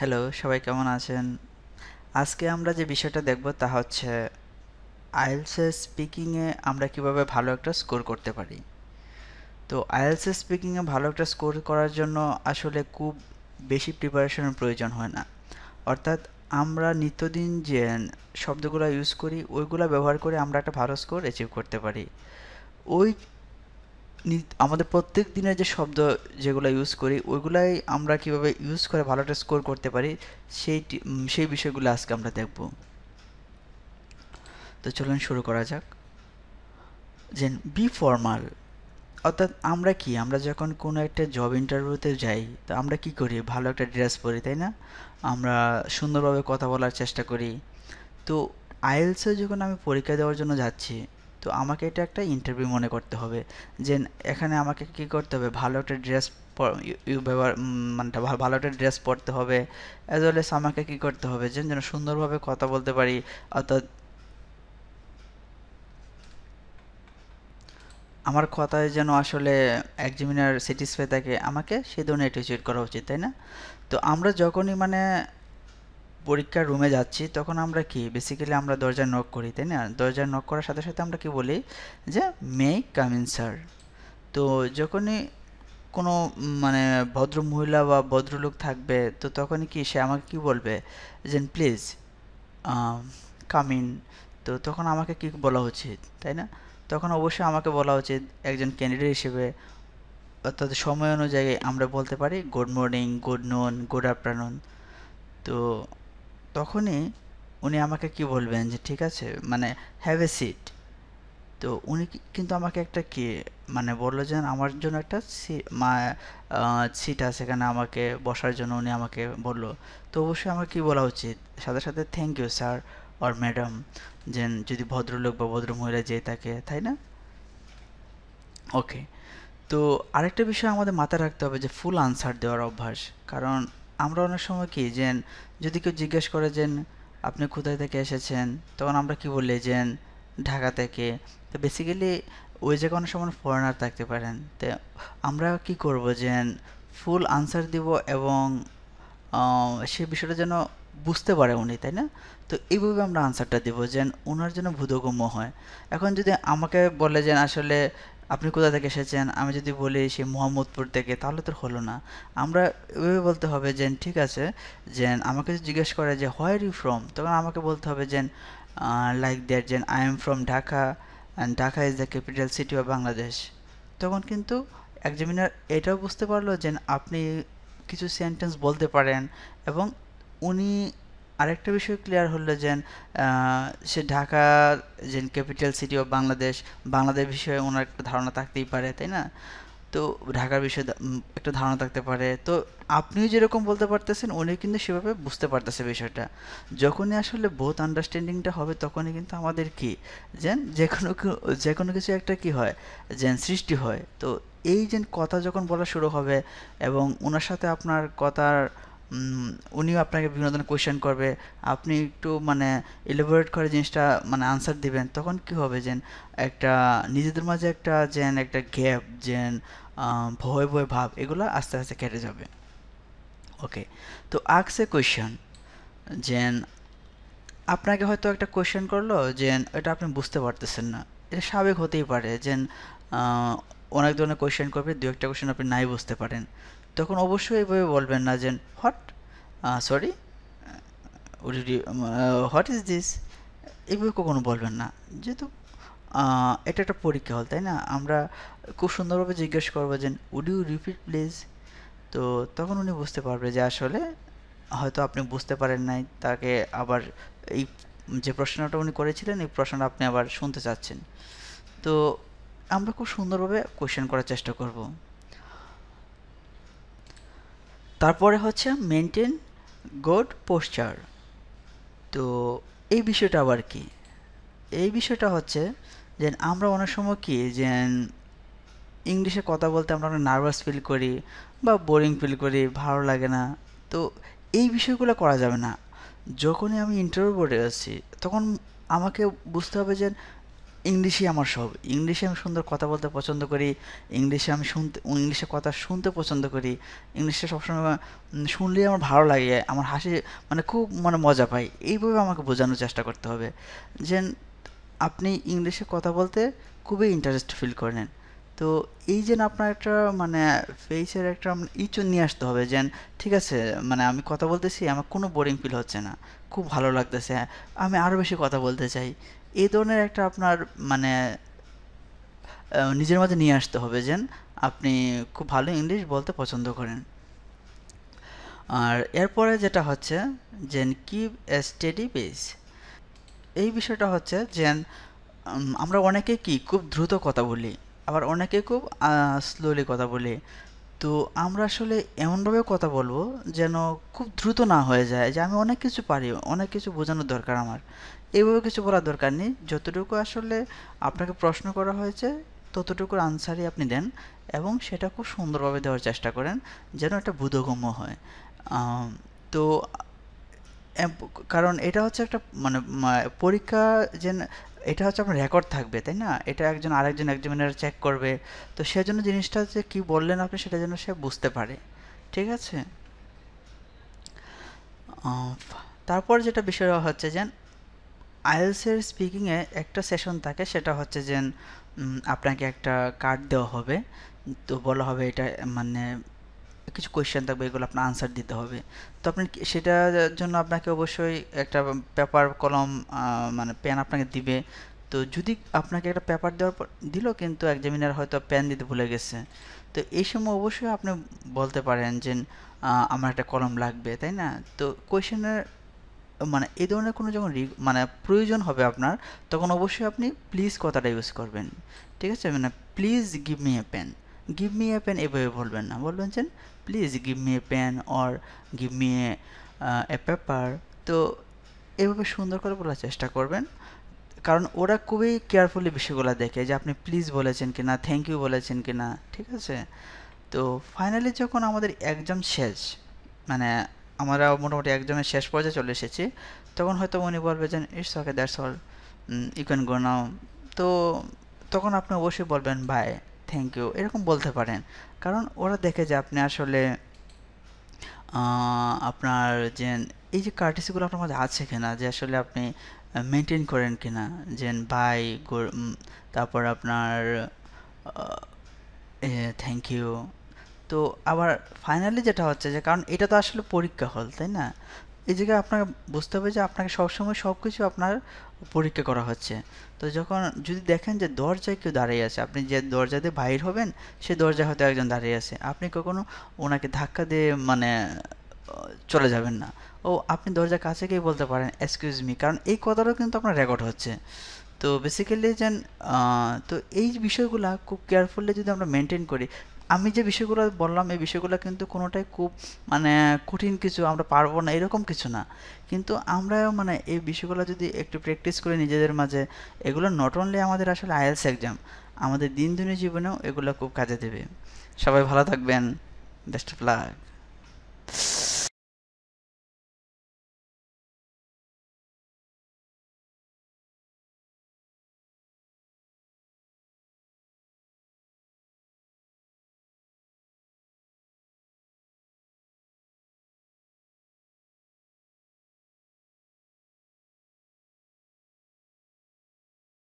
Hello সবাই কেমন আছেন? আজকে আমরা যে বিষয়টা দেখব তা হচ্ছে আইএলসএ স্পিকিংয়ে আমরা কীভাবে ভালো একটা স্কোর করতে পারি? তো আইএলসএ স্পিকিংয়ে ভালো একটা স্কোর করার জন্য আসলে খুব বেশি প্রিপারেশনের প্রয়োজন হয় না। অর্থাৎ আমরা নিত্যদিন যে শব্দগুলো ইউজ করি, ওইগুলো ব্যবহার করে আমরা একটা ভালো স্কোর অ্যাচিভ করতে পারি। ওই আমাদের প্রত্যেক দিনের যে শব্দ যেগুলো ইউজ করি, ওইগুলাই আমরা কীভাবে ইউজ করে ভালো একটা স্কোর করতে পারি, সেই সেই বিষয়গুলো আজকে আমরা দেখব। তো চলুন শুরু করা যাক। যে বি ফর্মাল অর্থাৎ আমরা কি? আমরা যখন কোনো একটা জব ইন্টারভিউতে যাই, তো আমরা কি করি? ভালো একটা ড্রেস পরি, তাই না? আমরা সুন্দরভাবে কথা বলার চেষ্টা করি। তো আইএলসে যখন আমি পরীক্ষা দেওয়ার জন্য যাচ্ছি তো আমাকে এটা একটা ইন্টারভিউ মনে করতে হবে। যে এখানে আমাকে কি করতে হবে? ভালো একটা ড্রেস ব্যবহার মানে ভালো একটা ড্রেস পরতে হবে। অ্যাজ ওয়েল এস আমাকে কি করতে হবে? যে যেন সুন্দরভাবে কথা বলতে পারি। অর্থাৎ আমার কথায় যেন আসলে একজিমিনার স্যাটিসফাই থাকে, আমাকে সে ধরনের অ্যাটিচিউড করা উচিত, তাই না? তো আমরা যখনই মানে পরীক্ষার রুমে যাচ্ছি, তখন আমরা কি? বেসিক্যালি আমরা দরজায় নক করি, তাই না? দরজায় নক করার সাথে সাথে আমরা কি বলি? যে মে কামিন স্যার তো যখনই কোনো মানে ভদ্র মহিলা বা ভদ্রলোক থাকবে, তো তখনই কি সে আমাকে কি বলবে? যে প্লিজ কামিন তো তখন আমাকে কি বলা উচিত, তাই না? তখন অবশ্যই আমাকে বলা উচিত একজন ক্যান্ডিডেট হিসেবে, অর্থাৎ সময় অনুযায়ী আমরা বলতে পারি good morning good noon good afternoon তো তখনই উনি আমাকে কি বলবেন যে, ঠিক আছে মানে হ্যাভ এ সিট তো উনি কিন্তু আমাকে একটা কি মানে বলল যে, আমার জন্য একটা সিট আছে সেখানে আমাকে বসার জন্য। উনি আমাকে বলল। তো অবশ্যই আমার কি বলা উচিত? সাথে সাথে thank you sir or madam যে, যদি ভদ্রলোক বা ভদ্র মহিলা যেয়ে থাকে, তাই না? ওকে তো আরেকটা বিষয় আমাদের মাথায় রাখতে হবে যে ফুল আনসার দেওয়ার অভ্যাস। কারণ আমরা অনেক সময় কি, যে যদি কেউ জিজ্ঞেস করে যে আপনি কোথায় থেকে এসেছেন, তখন আমরা কি বলি যে ঢাকা থেকে। তো বেসিক্যালি ওই জায়গায় অনেক সময় ফরেনার থাকতে পারেন। তো আমরা কি করব যে ফুল আনসার দিব এবং সে বিষয়টা যেন বুঝতে পারে উনি, তাই না? তো এইভাবে আমরা আনসারটা দেবো যে ওনার জন্য বোধগম্য হয়। এখন যদি আমাকে বলে যে আসলে আপনি কোথা থেকে এসেছেন? আমি যদি বলি সে মোহাম্মদপুর থেকে, তাহলে তো হলো না। আমরা এভাবে বলতে হবে যে, ঠিক আছে, যে আমাকে যদি জিজ্ঞেস করে যে হোয়ার ইউ ফ্রম তখন আমাকে বলতে হবে যে লাইক দ্যাট যে I am from Dhaka and Dhaka is the capital city of Bangladesh তখন কিন্তু একজামিনার এটাও বুঝতে পারল যে, আপনি কিছু সেন্টেন্স বলতে পারেন এবং উনি আরেকটা বিষয় ক্লিয়ার হলো যে সে ঢাকা যে capital city of Bangladesh Bangladesh বিষয়ে ওনার একটা ধারণা থাকতেই পারে, তাই না? তো ঢাকার বিষয়ে একটা ধারণা থাকতে পারে। তো আপনিও যেরকম বলতে পারতেছেন, উনি কিন্তু সেভাবে বুঝতে পারতেছে বিষয়টা। যখনই আসলে বোথ আন্ডারস্ট্যান্ডিংটা হবে, তখনই কিন্তু আমাদের কি? যেন যে কোনো যে কোনো কিছু একটা কি হয়? যেন সৃষ্টি হয়। তো এই যে কথা যখন বলা শুরু হবে এবং ওনার সাথে আপনার কথার উনিও আপনাকে বিভিন্ন ধরনের কোয়েশ্চেন করবে। আপনি একটু মানে এলিবোরেট করে জিনিসটা মানে আনসার দিবেন, তখন কি হবে যেন একটা নিজেদের মাঝে একটা যেন একটা গ্যাপ যেন ভয় ভয়, ভাব এগুলো আস্তে আস্তে কেটে যাবে। ওকে তো আক্স এ কোয়েশ্চেন যেন আপনাকে হয়তো একটা কোয়েশ্চেন করল যে এটা আপনি বুঝতে পারতেছেন না। এটা স্বাভাবিক হতেই পারে যে অনেক ধরনের কোয়েশ্চেন করবে, দু একটা কোয়েশ্চেন আপনি নাই বুঝতে পারেন। তখন অবশ্যই এইভাবে বলবেন না যে what sorry what is this এইভাবে কখনো বলবেন না। যেহেতু এটা একটা পরীক্ষা হল, তাই না? আমরা খুব সুন্দরভাবে জিজ্ঞেস করব যে উড ইউ রিপিট প্লিজ তো তখন উনি বুঝতে পারবে যে, আসলে হয়তো আপনি বুঝতে পারেন নাই, তাকে আবার এই যে প্রশ্নটা উনি করেছিলেন, এই প্রশ্নটা আপনি আবার শুনতে চাচ্ছেন। তো আমরা খুব সুন্দরভাবে কোয়েশ্চেন করার চেষ্টা করব। তারপরে হচ্ছে মেনটেন গুড পোস্টার তো এই বিষয়টা আবার কি? এই বিষয়টা হচ্ছে যে আমরা অনেক সময় কি যে ইংলিশে কথা বলতে আমরা অনেক নার্ভাস ফিল করি বা বোরিং ফিল করি, ভালো লাগে না। তো এই বিষয়গুলো করা যাবে না। যখনই আমি ইন্টারভিউ বোর্ডে আছি, তখন আমাকে বুঝতে হবে যে ইংলিশই আমার সব। ইংলিশে আমি সুন্দর কথা বলতে পছন্দ করি, ইংলিশে আমি শুনতে, ইংলিশে কথা শুনতে পছন্দ করি। ইংলিশে সবসময় শুনলেই আমার ভালো লাগে, আমার হাসি মানে খুব মানে মজা পাই। এইভাবে আমাকে বোঝানোর চেষ্টা করতে হবে। যে আপনি ইংলিশে কথা বলতে খুবই ইন্টারেস্ট ফিল করেন। তো এই যে আপনার একটা মানে ফেসের একটা ইচু নিয়ে আসতে হবে যে ঠিক আছে মানে আমি কথা বলতেছি, আমার কোনো বোরিং ফিল হচ্ছে না, খুব ভালো লাগতেছে, আমি আরও বেশি কথা বলতে চাই। এই ধরনের একটা আপনার মানে নিজের মাঝে নিয়ে আসতে হবে যেন, আপনি খুব ভালো ইংলিশ বলতে পছন্দ করেন। আর এরপরে যেটা হচ্ছে যে কিপ স্টেডি পেস এই বিষয়টা হচ্ছে যে আমরা অনেকে কি, খুব দ্রুত কথা বলি। আবার অনেকে খুব স্লোলি কথা বলি। তো আমরা আসলে এমনভাবে কথা বলব যেন খুব দ্রুত না হয়ে যায়, যে আমি অনেক কিছু পারি, অনেক কিছু বোঝানোর দরকার আমার। এইভাবে কিছু বলার দরকার নেই। যতটুকু আসলে আপনাকে প্রশ্ন করা হয়েছে ততটুকুর আনসারই আপনি দেন এবং সেটা খুব সুন্দরভাবে দেওয়ার চেষ্টা করেন যেন এটা বোধগম্য হয়। তো কারণ এটা হচ্ছে একটা মানে পরীক্ষা যে এটা হচ্ছে আপনার রেকর্ড থাকবে, তাই না? এটা একজন আরেকজন একজনের চেক করবে। তো সেজন্য জিনিসটা যে কি বললেন আপনি সেটা যেন সে বুঝতে পারে। ঠিক আছে? তারপর যেটা বিষয় হচ্ছে যে আইএলসের স্পিকিংয়ে একটা সেশন থাকে, সেটা হচ্ছে যে আপনাকে একটা কার্ড দেওয়া হবে। তো বলা হবে এটা মানে কিছু কোয়েশ্চেন থাকবে, এগুলো আপনার আনসার দিতে হবে। তো আপনি সেটার জন্য আপনাকে অবশ্যই একটা পেপার কলম মানে পেন আপনাকে দিবে। তো যদি আপনাকে একটা পেপার দেওয়ার পর, দিল কিন্তু এক্সামিনার হয়তো পেন দিতে ভুলে গেছে। তো এই সময় অবশ্যই আপনি বলতে পারেন যে আমার একটা কলম লাগবে, তাই না? তো কোয়েশ্চেনের মানে এই ধরনের কোনো যখন মানে প্রয়োজন হবে আপনার, তখন অবশ্যই আপনি প্লিজ কথাটা ইউজ করবেন। ঠিক আছে? মানে please give me a pen give me a pen এভাবে বলবেন না। বলবেন যে please give me a pen or give me a paper তো এভাবে সুন্দর করে বলার চেষ্টা করবেন। কারণ ওরা খুবই কেয়ারফুলি বিষয়গুলো দেখে যে, আপনি প্লিজ বলেছেন কি না থ্যাংক ইউ বলেছেন কি না ঠিক আছে? তো ফাইনালি যখন আমাদের এক্সাম শেষ মানে আমরা মোটামুটি এক্সামের শেষ পর্যায়ে চলে এসেছি, তখন হয়তো উনি বলবে যে it's okay that's all you can go now তো তখন আপনি অবশ্যই বলবেন বাই থ্যাংক ইউ এরকম বলতে পারেন। কারণ ওরা দেখে যে আপনি আসলে আপনার যে, এই যে কার্টিসিগুলো আপনার মধ্যে আছে কিনা, যে আসলে আপনি মেনটেন করেন কিনা, যে বাই তারপর আপনার থ্যাংক ইউ তো আবার ফাইনালি যেটা হচ্ছে যে, কারণ এটা তো আসলে পরীক্ষা হল, তাই না? এই জায়গায় আপনাকে বুঝতে হবে যে আপনাকে সবসময় সব কিছু আপনার পরীক্ষা করা হচ্ছে। তো যখন যদি দেখেন যে দরজায় কেউ দাঁড়িয়ে আছে, আপনি যে দরজা দিয়ে বাইর হবেন, সে দরজা হয়তো একজন দাঁড়িয়ে আছে। আপনি কখনো ওনাকে ধাক্কা দিয়ে মানে চলে যাবেন না। ও, আপনি দরজার কাছে গিয়ে বলতে পারেন এক্সকিউজ মি কারণ এই কথাটাও কিন্তু আপনার রেকর্ড হচ্ছে। তো বেসিক্যালি যেন তো এই বিষয়গুলো খুব কেয়ারফুলি যদি আমরা মেনটেন করি আমি যে বিষয়গুলো বললাম, এই বিষয়গুলো কিন্তু কোনোটাই খুব মানে কঠিন কিছু আমরা পারব না, এরকম কিছু না। কিন্তু আমরাও মানে এই বিষয়গুলো যদি একটু প্র্যাকটিস করি নিজেদের মাঝে, এগুলো নট অনলি আমাদের আসলে আইএলস এক্সাম আমাদের দিন দিনের জীবনেও এগুলো খুব কাজে দেবে। সবাই ভালো থাকবেন। Best of luck